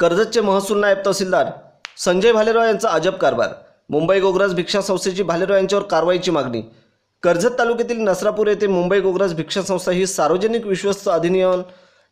कर्जतचे महसूल नायब तहसीलदार संजय भालेराव यांचा अजब कारभार. मुंबई गोग्रास भिक्षा संस्थेची भालेराव यांच्यावर कारवाईची मागणी. कर्जत तालुक्यातील नसरापूर येथे मुंबई गोग्रास भिक्षा संस्था ही सार्वजनिक विश्वस्त अधिनियम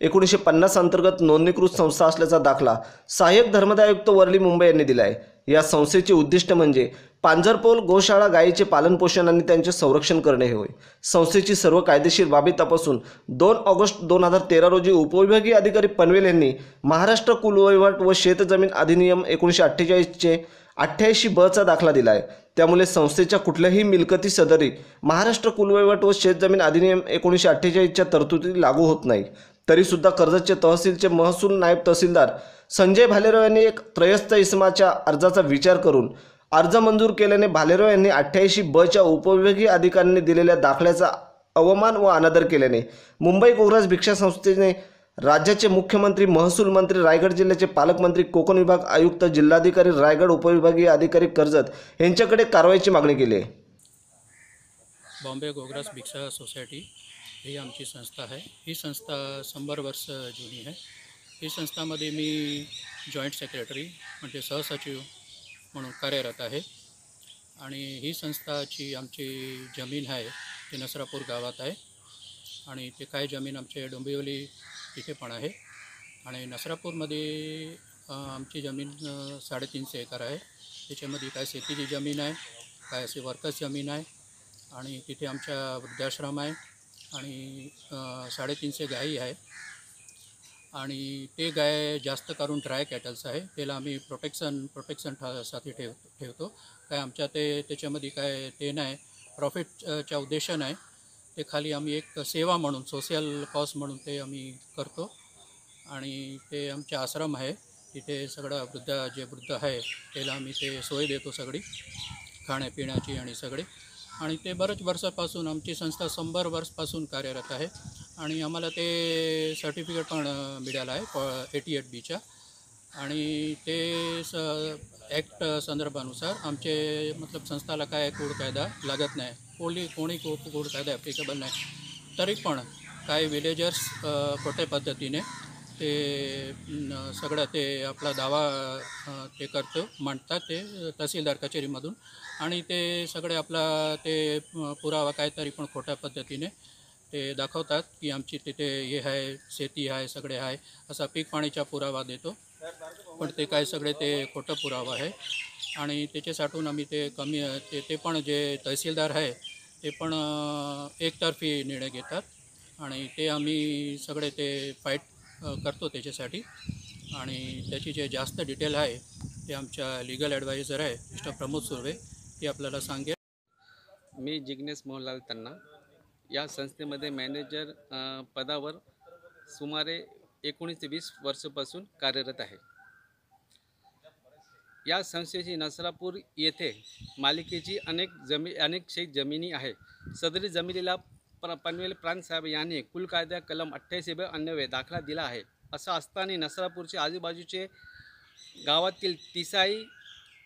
एकोणीसशे पन्नास अंतर्गत नोंदणीकृत संस्था असल्याचा दाखला सहाय्यक धर्मदायुक्त वर्ली मुंबई यांनी दिला आहे या संस्थेचे उद्दिष्ट म्हणजे पांजरपोल गोशाळा गायीचे पालनपोषण आणि त्यांचे संरक्षण करणे हे होय. संस्थेची सर्व कायदेशीर बाबी तपासून दोन ऑगस्ट दोन हजार तेरा रोजी उपविभागीय अधिकारी पनवेल यांनी महाराष्ट्र कुलवहिवाट व शेतजमीन अधिनियम एकोणीसशे अठ्ठेचाळीसचे अठ्ठ्याऐंशी बचा दाखला दिला आहे त्यामुळे संस्थेच्या कुठल्याही मिलकती सदरी महाराष्ट्र कुलवहिवाट व शेतजमीन अधिनियम एकोणीसशे अठ्ठेचाळीसच्या तरतुदी लागू होत नाही. तरीसुद्धा कर्जतचे तहसीलचे महसूल नायब तहसीलदार संजय भालेराव यांनी एक त्रयस्थ इसमाच्या अर्जाचा विचार करून अर्ज मंजूर केल्याने भालेराव यांनी अठ्ठ्याऐंशी बच्या उपविभागीय अधिकाऱ्यांनी दिलेल्या दाखल्याचा अवमान व अनादर केल्याने मुंबई गोग्रास भिक्षा संस्थेने राज्याचे मुख्यमंत्री महसूल मंत्री रायगड जिल्ह्याचे पालकमंत्री कोकण विभाग आयुक्त जिल्हाधिकारी रायगड उपविभागीय अधिकारी कर्जत यांच्याकडे कारवाईची मागणी केली आहे. बॉम्बे गोग्रास भिक्षा सोसायटी ही आमची संस्था आहे. ही संस्था शंभर वर्ष जुनी आहे. ही संस्थामध्ये मी जॉईंट सेक्रेटरी म्हणजे सहसचिव म्हणून कार्यरत आहे. आणि ही संस्थाची आमची जमीन आहे ती नसरापूर गावात आहे. आणि ते काय जमीन आमचे डोंबिवली तिथे पण आहे. आणि नसरापूरमध्ये आमची जमीन साडेतीनशे एकर आहे. त्याच्यामध्ये काय शेतीची जमीन आहे काय असे वर्कर्स जमीन आहे. आणि तिथे आमच्या वृद्धाश्रम आहे. आणि साडेतीनशे गायी आहे आणि ते गाय जास्त करून ड्राय कॅटल्स आहे. त्याला आम्ही प्रोटेक्शन प्रोटेक्शन ठा साठी ठेव ठेवतो. काय आमच्या ते त्याच्यामध्ये काय ते नाही. प्रॉफिटच्या उद्देश नाही ते खाली आम्ही एक सेवा म्हणून सोशल कॉज म्हणून ते आम्ही करतो. आणि ते आमचे आश्रम आहे. तिथे सगळं वृद्ध जे वृद्ध आहे त्याला आम्ही ते सोय देतो सगळी. खाण्यापिण्याची आणि सगळी. आणि ते बरंच वर्षापासून आमची संस्था शंभर वर्षपासून कार्यरत आहे. आणि आम्हाला ते सर्टिफिकेट पण मिळालं आहे एटी एट बीच्या आणि ते स ॲक्ट संदर्भानुसार आमचे मतलब संस्थाला काय कोड कायदा लागत नाही. कोणी कोणी को कोड कायदा ॲप्लिकेबल नाही. तरी पण काही विलेजर्स खोट्या पद्धतीने ते सगळं ते आपला दावा ते करतो मांडतात ते तहसीलदार कचेरीमधून. आणि ते सगळे आपला ते पुरावा काहीतरी पण खोट्या पद्धतीने ते दाखवतात की आमची तिथे हे आहे शेती आहे सगळे आहे असा पीक पाणीचा पुरावा देतो. पण ते काय सगळे ते खोटं पुरावा आहे. आणि त्याच्यासाठून आम्ही ते कमी ते ते पण जे तहसीलदार आहे ते पण एकतर्फी निर्णय घेतात. आणि ते आम्ही सगळे ते फाईट करतो त्याच्यासाठी. आणि त्याची जे जास्त डिटेल आहे ते आमच्या लिगल ॲडवायझर आहे मिस्टर प्रमोद सुर्वे ते आपल्याला सांगेल. मी जिग्नेश मोहनलाल तन्ना. या संस्थेमध्ये मॅनेजर पदावर सुमारे एकोणीस ते वीस वर्षापासून कार्यरत आहे. या संस्थेची नसरापूर येथे मालिकेची अनेक जमी अनेक शेत जमिनी आहे. सदरी जमिनीला प्र पनवेल प्रांतसाहेब यांनी कुलकायदा कलम अठ्ठ्याऐंशी बे अन्वये दाखला दिला आहे. असं असताना नसरापूरचे आजूबाजूचे गावातील तिसाई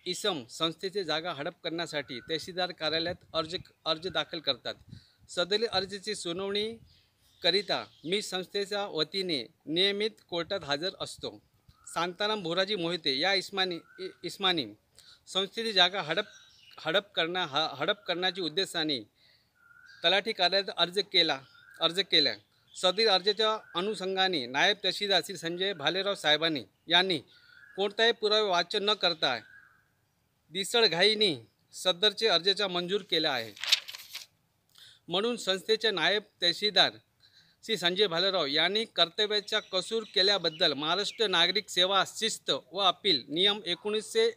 इसम संस्थेची जागा हडप करण्यासाठी तहसीलदार कार्यालयात अर्ज अर्ज दाखल करतात. सदरी अर्जाची सुनावणी करिता मी संस्थेच्या वतीने नियमित कोर्टात हजर असतो. शांताराम भोराजी मोहिते या इस्मानी इ- इस्मानी संस्थेची जागा हडप हडप करण्या ह हडप करण्याच्या उद्देशाने तलाठी कार्यालयात अर्ज केला अर्ज केला सदर अर्जाच्या अनुषंगाने नायब तहसीलदार श्री संजय भालेराव साहेबांनी यांनी कोणताही पुरावे वाचन न करता दिसळघाईनी सदरचे अर्जाचा मंजूर केला आहे. म्हणून संस्थेचे नायब तहसीलदार श्री संजय भालेराव यांनी कर्तव्याचा कसूर केल्याबद्दल महाराष्ट्र नागरिक सेवा शिस्त व अपील नियम एकोणीसशे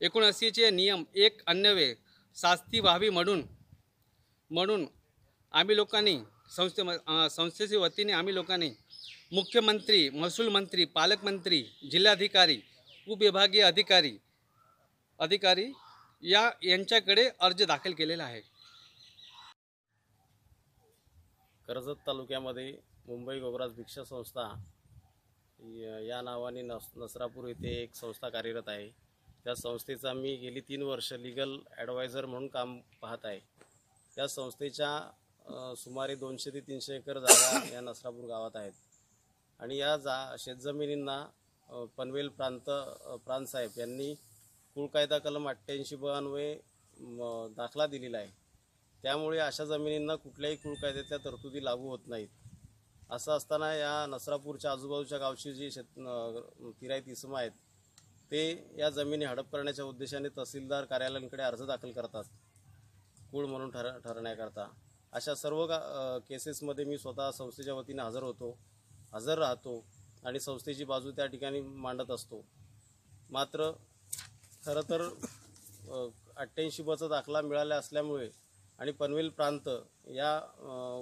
एकोणऐंशीचे नियम एक अन्यवे शास्ती व्हावी म्हणून म्हणून आम्ही लोकांनी संस्थे संस्थेच्या वतीने आम्ही लोकांनी मुख्यमंत्री महसूल मंत्री पालकमंत्री जिल्हाधिकारी उपविभागीय अधिकारी अधिकारी या यांच्याकडे अर्ज दाखल केलेला आहे. कर्जत तालुक्यामध्ये मुंबई गोवराज भिक्षा संस्था या नावाने नस नसरापूर येथे एक संस्था कार्यरत आहे. त्या संस्थेचा मी गेली तीन वर्ष लिगल ॲडवायझर म्हणून काम पाहत आहे. या संस्थेच्या सुमारे दोनशे ते तीनशे एकर जागा या नसरापूर गावात आहेत. आणि या जा शेतजमिनींना पनवेल प्रांत प्रांतसाहेब यांनी कुळ कायदा कलम अठ्ठ्याऐंशी ब म, दाखला दिलेला आहे. त्यामुळे अशा जमिनींना कुठल्याही कुळकायद्याच्या तरतुदी लागू होत नाहीत. असं असताना या नसरापूरच्या आजूबाजूच्या गावची जी शेत अ, तिराईत आहेत ते या जमिनी हडप करण्याच्या उद्देशाने तहसीलदार कार्यालयांकडे अर्ज दाखल करतात. कुळ म्हणून ठर ठरण्याकरता. अशा सर्व का केसेसमध्ये मी स्वतः संस्थेच्या वतीने हजर होतो. हजर राहतो आणि संस्थेची बाजू त्या ठिकाणी मांडत असतो. मात्र खरं तर अठ्ठ्याऐंशी बचा दाखला मिळाला असल्यामुळे आणि पनवेल प्रांत या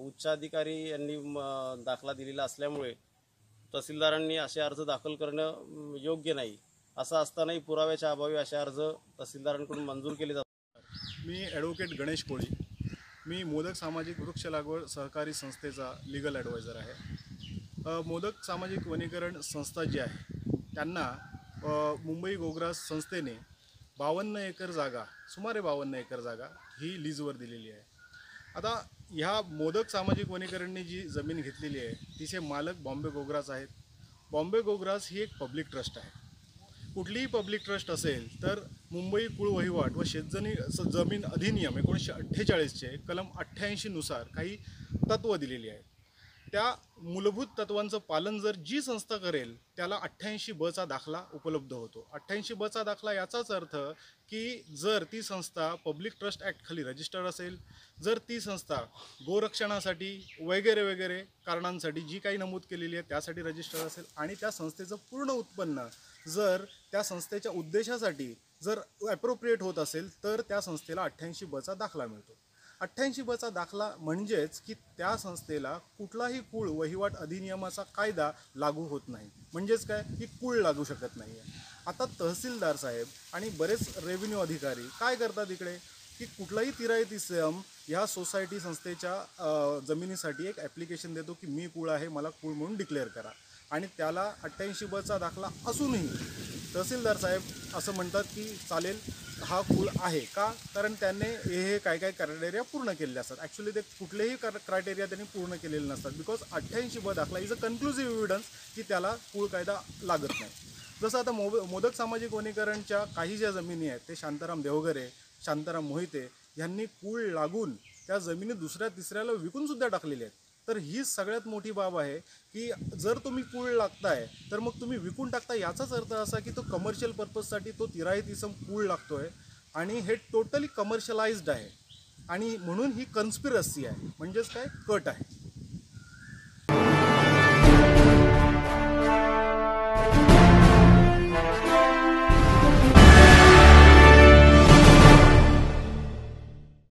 उच्चाधिकारी यांनी म, दाखला दिलेला असल्यामुळे तहसीलदारांनी असे अर्ज दाखल करणं योग्य नाही. असं असतानाही पुराव्याच्या अभावी असे अर्ज तहसीलदारांकडून मंजूर केले जातात मी ॲडव्होकेट गणेश कोळी. मी मोदक सामाजिक वृक्ष लागवड सहकारी संस्थेचा लिगल ॲडवायझर आहे. मोदक सामाजिक वनीकरण संस्था जी आहे त्यांना मुंबई गोग्रास संस्थेने बावन्न एकर जागा सुमारे बावन्न एकर जागा ही लीजवर दिलेली आहे. आता ह्या मोदक सामाजिक वनीकरणने जी जमीन घेतलेली आहे तिचे मालक बॉम्बे गोग्रास आहेत. बॉम्बे गोग्रास ही एक पब्लिक ट्रस्ट आहे. कुठलीही पब्लिक ट्रस्ट असेल तर मुंबई कुळ वहिवाट व शेतजनी जमीन अधिनियम एकोणीसशे अठ्ठेचाळीसचे कलम अठ्ठ्याऐंशीनुसार काही तत्त्व दिलेली आहेत त्या मूलभूत तत्वांचं पालन जर जी संस्था करेल त्याला अठ्ठ्याऐंशी बचा दाखला उपलब्ध होतो. अठ्ठ्याऐंशी बचा दाखला याचाच अर्थ की जर ती संस्था पब्लिक ट्रस्ट ॲक्ट खाली असेल जर ती संस्था गोरक्षणासाठी वगैरे वगैरे कारणांसाठी जी काही नमूद केलेली आहे त्यासाठी रजिस्टर्ड असेल आणि त्या संस्थेचं पूर्ण उत्पन्न जर त्या संस्थेच्या उद्देशासाठी जर ॲप्रोप्रिएट होत असेल तर त्या संस्थेला अठ्ठ्याऐंशी बचा दाखला मिळतो. अठ्ठ्याऐंशी बचा दाखला म्हणजेच की त्या संस्थेला कुठलाही कुळ वहिवाट अधिनियमाचा कायदा लागू होत नाही. म्हणजेच काय? की कुळ लागू शकत नाही आहे आता तहसीलदार साहेब आणि बरेच रेव्हेन्यू अधिकारी काय करतात इकडे? की कुठलाही तिरायती इसम ह्या सोसायटी संस्थेच्या जमिनीसाठी एक ॲप्लिकेशन देतो की मी कुळ आहे मला कुळ म्हणून डिक्लेअर करा. आणि त्याला अठ्ठ्याऐंशी बचा दाखला असूनही तहसीलदार साहेब असं म्हणतात की चालेल हा कुळ आहे का? कारण त्याने हे हे काय काय क्रायटेरिया पूर्ण केलेले असतात. ॲक्च्युली ते कुठलेही क्रायटेरिया त्यांनी पूर्ण केलेले नसतात. बिकॉज अठ्ठ्याऐंशी ब दाखला इज अ कन्क्लुझिव्ह एव्हिडन्स की त्याला कुळ कायदा लागत नाही. जसं आता मोब मोदक सामाजिक वनीकरणच्या काही ज्या जमिनी आहेत ते शांताराम देवघरे शांताराम मोहिते यांनी कुळ लागून त्या जमिनी दुसऱ्या तिसऱ्याला विकून सुद्धा टाकलेल्या आहेत. तर ही सगळ्यात मोठी बाब आहे की जर तुम्ही कूळ लागताय तर मग तुम्ही विकून टाकता. याचाच अर्थ असा की तो कमर्शियल पर्पजसाठी तो तिराईत इसम कूळ लागतोय आणि हे टोटली कमर्शियलाइज्ड आहे. आणि म्हणून ही कन्स्पिरसी आहे. म्हणजेच काय? कट आहे.